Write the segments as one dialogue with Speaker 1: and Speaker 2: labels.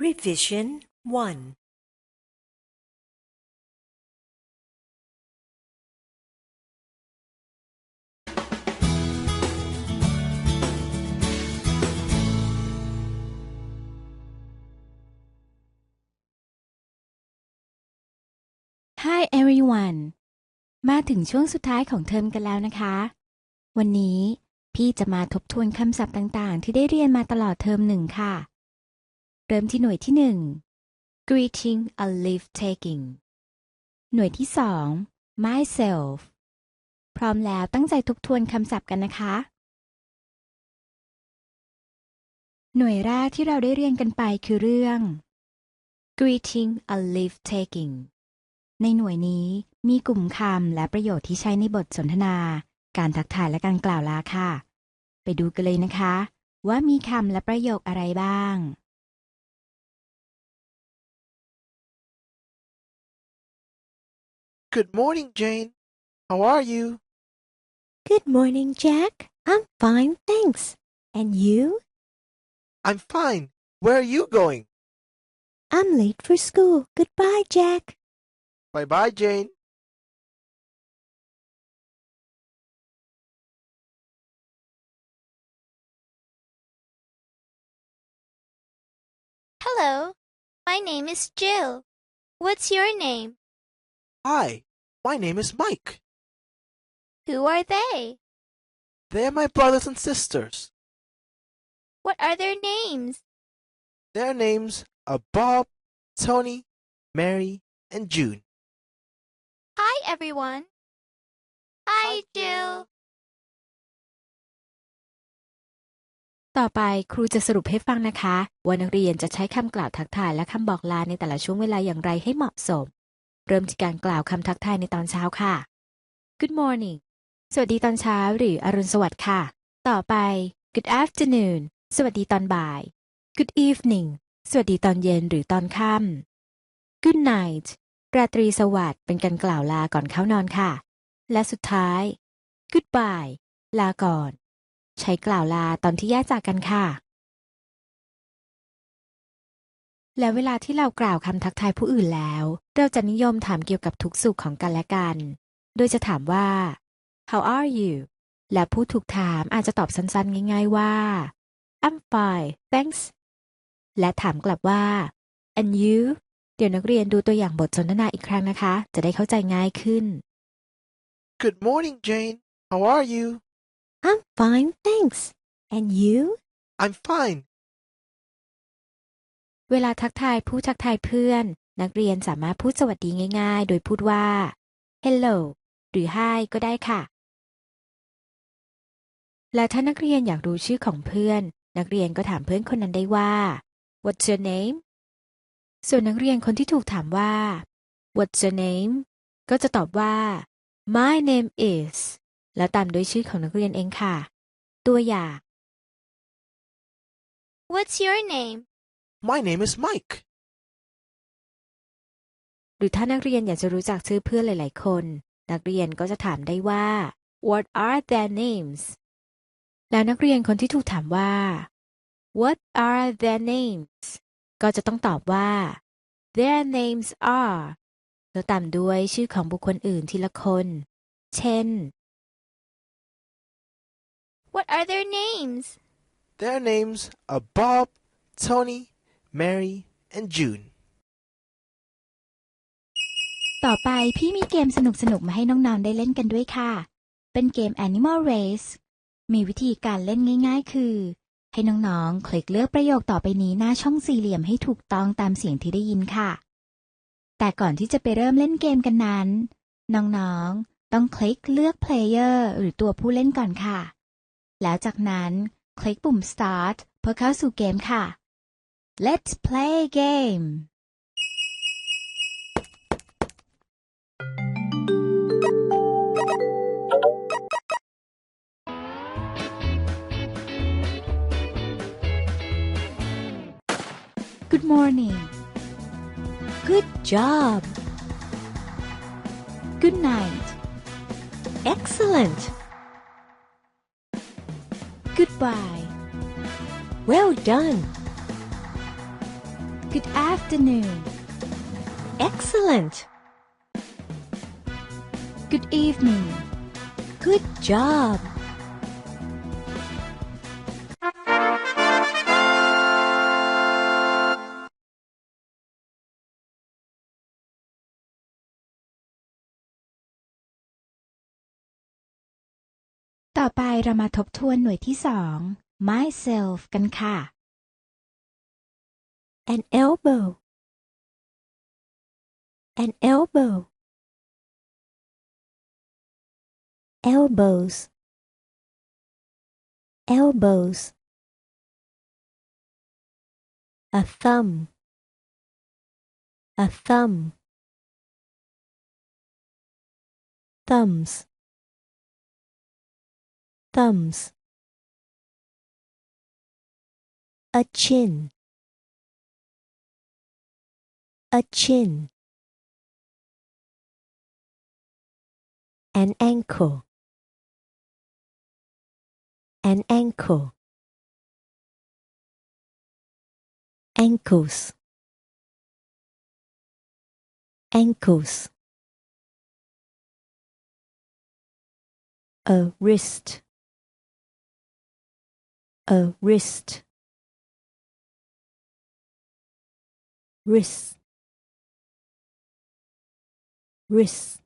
Speaker 1: Revision 1
Speaker 2: Hi everyone มาถึงช่วงสุดท้ายของเทอมกันแล้วนะคะ วันนี้พี่จะมาทบทวนคำศัพท์ต่างๆ ที่ได้เรียนมาตลอดเทอมหนึ่งค่ะ เริ่มที่หน่วยที่หนึ่ง greeting a leave taking หน่วยที่สอง myself พร้อมแล้วตั้งใจทบทวนคำศัพท์กันนะคะ หน่วยแรกที่เราได้เรียนกันไปคือเรื่อง greeting a leave taking ในหน่วยนี้มีกลุ่มคำและประโยชน์ที่ใช้ในบทสนทนา การทักทายและการกล่าวลาค่ะ ไปดูกันเลยนะคะ ว่ามีคำและประโยคอะไรบ้าง
Speaker 3: Good morning, Jane. How are you?
Speaker 1: Good morning, Jack. I'm fine, thanks. And you?
Speaker 3: I'm fine. Where are you going?
Speaker 1: I'm late for school. Goodbye, Jack.
Speaker 3: Bye bye, Jane.
Speaker 4: Hello, my name is Jill. What's your name?
Speaker 3: Hi, my name is Mike.
Speaker 4: Who are they?
Speaker 3: They're my brothers and sisters.
Speaker 4: What are their names?
Speaker 3: Their names are Bob, Tony, Mary, and June.
Speaker 4: Hi, everyone. Hi,
Speaker 3: Hi,
Speaker 4: Jill.
Speaker 3: Jill.
Speaker 2: ต่อไปครูจะสรุปให้ฟังนะคะ ว่านักเรียนจะใช้คำกล่าวทักทายและคำบอกลาในแต่ละช่วงเวลาอย่างไรให้เหมาะสม เริ่มที่การกล่าวคำทักทายในตอนเช้าค่ะ Good morning สวัสดีตอนเช้าหรืออรุณสวัสดิ์ค่ะ ต่อไป Good afternoon สวัสดีตอนบ่าย Good evening สวัสดีตอนเย็นหรือตอนค่ำ Good night ราตรีสวัสดิ์เป็นการกล่าวลาก่อนเข้านอนค่ะ และสุดท้าย Goodbye ลาก่อน ใช้กล่าวลาตอนที่แยกจากกันค่ะ และเวลาที่เรากล่าวคำทักทายผู้อื่นแล้ว เราจะนิยมถามเกี่ยวกับทุกสุขของกันและกัน โดยจะถามว่า how are you และผู้ถูกถามอาจจะตอบสั้นๆ ง่ายๆว่า I'm fine thanks และถามกลับว่า and you เดี๋ยวนักเรียนดูตัวอย่างบทสนทนาอีกครั้งนะคะ จะได้เข้าใจง่ายขึ้น
Speaker 3: Good morning, Jane. How are you?
Speaker 1: I'm fine, thanks. And you?
Speaker 3: I'm fine.
Speaker 2: เวลาทักทายผู้ทักทายเพื่อน นักเรียนสามารถพูดสวัสดีง่ายๆ โดยพูดว่า hello หรือ hi ก็ได้ค่ะ และถ้านักเรียนอยากรู้ชื่อของเพื่อน นักเรียนก็ถามเพื่อนคนนั้นได้ว่า what's your name ส่วนนักเรียนคนที่ถูกถามว่า what's your name ก็จะตอบว่า my name is แล้วตามด้วยชื่อของนักเรียนเองค่ะ ตัวอย่าง
Speaker 4: What's your name?
Speaker 3: My name is Mike.
Speaker 2: หรือถ้านักเรียนอยากจะรู้จักชื่อเพื่อนหลาย ๆ คน นักเรียนก็จะถามได้ว่า What are their names แล้วนักเรียนคนที่ถูกถามว่า What are their names ก็จะต้องตอบว่า Their names are แล้วตามด้วยชื่อของบุคคลอื่นทีละคน เช่น
Speaker 4: What are their names?
Speaker 3: Their names are Bob, Tony, Mary, and June.
Speaker 2: ต่อไปพี่มีเกมสนุกๆมาให้น้องๆได้เล่นกันด้วยค่ะ เป็นเกม Animal Race มีวิธีการเล่นง่ายๆ คือ ให้น้องๆ คลิกเลือกประโยคต่อไปนี้หน้าช่องสี่เหลี่ยมให้ถูกต้องตามเสียงที่ได้ยินค่ะ แต่ก่อนที่จะไปเริ่มเล่นเกมกันนั้น น้องๆ ต้องคลิกเลือก Player หรือตัวผู้เล่นก่อนค่ะ แล้วจากนั้นคลิกปุ่ม Start เพื่อเข้าสู่เกมค่ะ Let's play a game Good morning
Speaker 1: Good job.
Speaker 2: Good night
Speaker 1: Excellent.
Speaker 2: Goodbye
Speaker 1: Well done.
Speaker 2: Good afternoon
Speaker 1: Excellent.
Speaker 2: Good evening
Speaker 1: Good job.
Speaker 2: ต่อไปเรามาทบทวนหน่วยที่สอง myself กันค่ะ
Speaker 1: An elbow. An elbow. Elbows. Elbows. A thumb. A thumb. Thumbs. Thumbs. A chin. A chin, an ankle, an ankle, ankles, ankles, a wrist, a wrist, wrist wrist,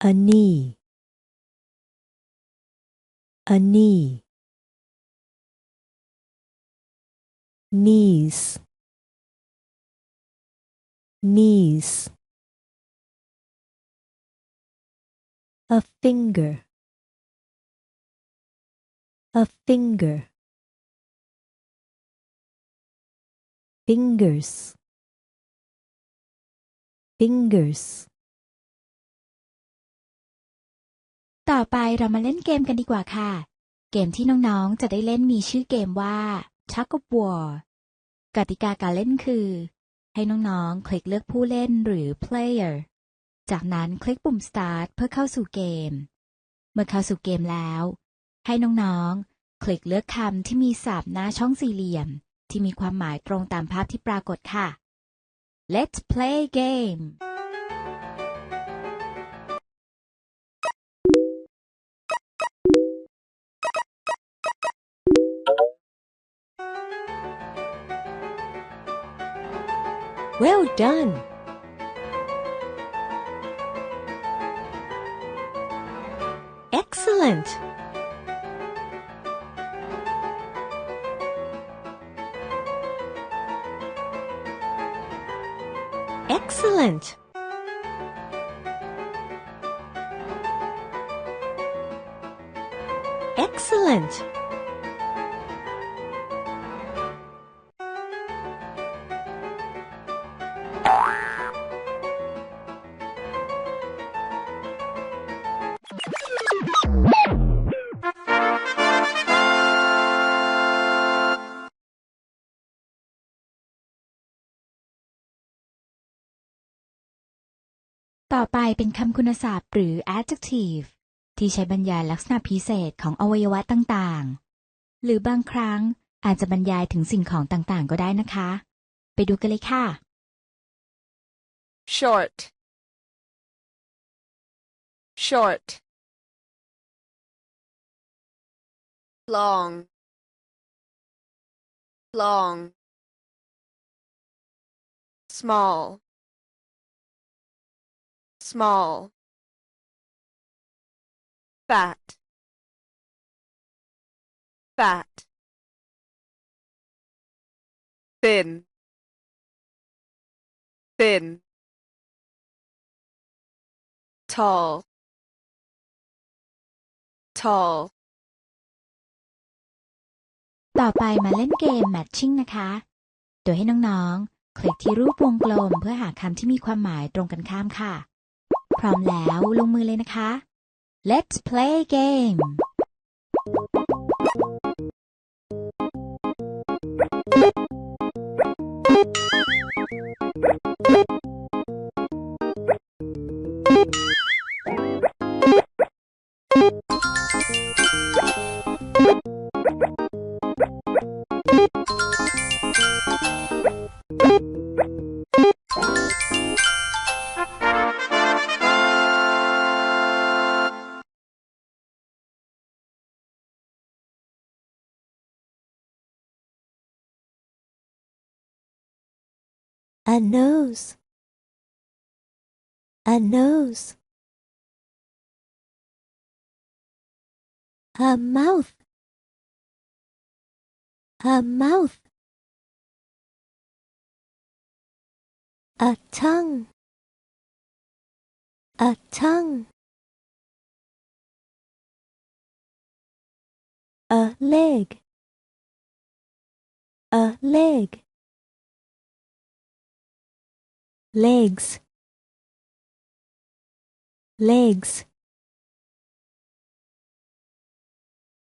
Speaker 1: a knee, a knee, knees, knees, a finger, a finger, fingers fingers
Speaker 2: ต่อไปเรามาเล่นเกมกันดีกว่าค่ะ เกมที่น้องๆ จะได้เล่นมีชื่อเกมว่า Tug of War กติกาการเล่นคือ ให้น้องๆ คลิกเลือกผู้เล่นหรือ player จากนั้นคลิกปุ่ม start เพื่อเข้าสู่เกม เมื่อเข้าสู่เกมแล้ว ให้น้องๆ คลิกเลือกคำที่มีศัพท์หน้าช่องสี่เหลี่ยม ที่มีความหมายตรงตามภาพที่ปรากฏค่ะ Let's play game.
Speaker 1: Well done. Excellent. Excellent. Excellent..
Speaker 2: ต่อไปเป็นคำคุณศัพท์ หรือ adjective ที่ใช้บรรยายลักษณะพิเศษของอวัยวะต่างๆ หรือบางครั้งอาจจะบรรยายถึงสิ่งของต่างๆ ก็ได้นะคะ ไปดูกันเลยค่ะ
Speaker 5: short short long long small small fat fat thin thin tall tall
Speaker 2: ต่อไปมาเล่นเกม matching นะคะ โดยให้น้องๆ คลิกที่รูปวงกลมเพื่อหาคำที่มีความหมายตรงกันข้ามค่ะ พร้อมแล้วลงมือเลยนะคะ Let's play game
Speaker 1: a nose, a nose, a mouth, a mouth, a tongue, a tongue, a leg, a leg, legs, legs,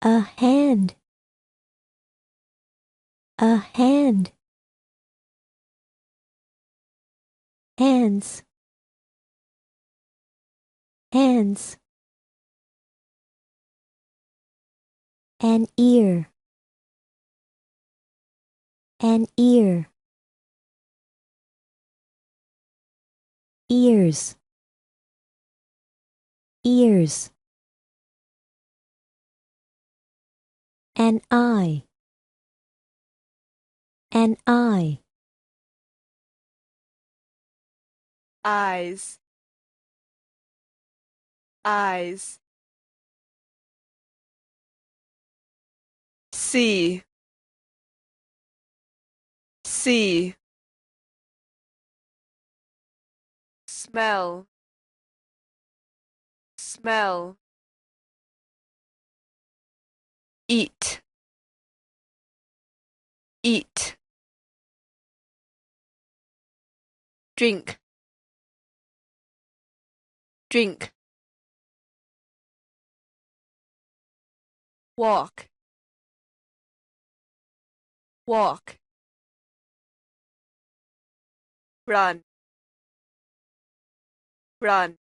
Speaker 1: a hand, a hand, hands, hands, an ear, an ear, ears, ears, an eye, an eye,
Speaker 5: eyes eyes see see smell. Smell. Eat. Eat. Drink. Drink. Walk. Walk. Run run.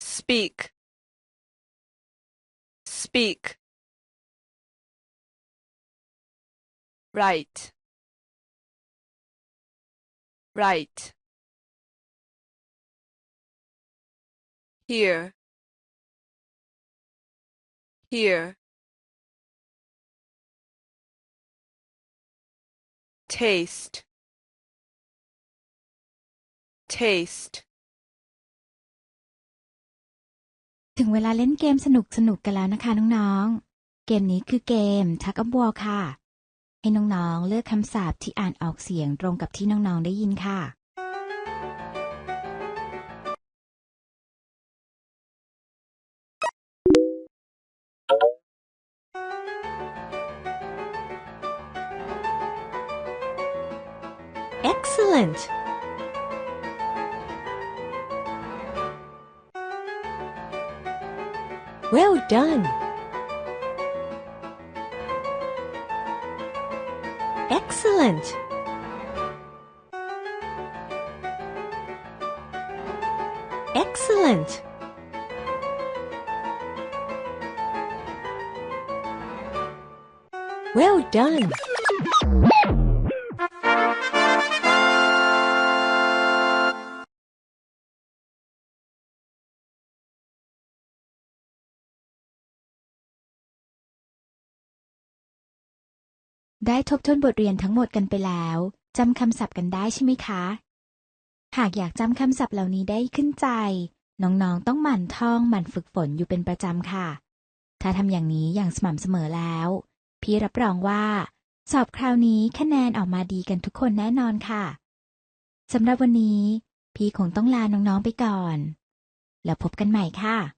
Speaker 5: Speak. Speak. Right right here here taste taste
Speaker 2: ถึงเวลาเล่นเกมสนุกสนุกๆกันแล้วนะคะน้องๆ เกมนี้คือเกมทักอั w วอลค่ะ ให้น้องๆ เลือกคำศัพท์ที่อ่านออกเสียงตรงกับที่น้องๆ ได้ยินค่ะ
Speaker 1: Excellent! Well done! Excellent! Excellent! Well done!
Speaker 2: ได้ทบทวนบทเรียนทั้งหมดกันไปแล้วจำคำศัพท์กันได้ใช่ไหมคะ หากอยากจำคำศัพท์เหล่านี้ได้ขึ้นใจ น้องๆต้องหมั่นท่องหมั่นฝึกฝนอยู่เป็นประจำค่ะ ถ้าทำอย่างนี้อย่างสม่ำเสมอแล้ว พี่รับรองว่า สอบคราวนี้คะแนนออกมาดีกันทุกคนแน่นอนค่ะสำหรับวันนี้ พี่คงต้องลาน้องๆไปก่อน แล้วพบกันใหม่ค่ะ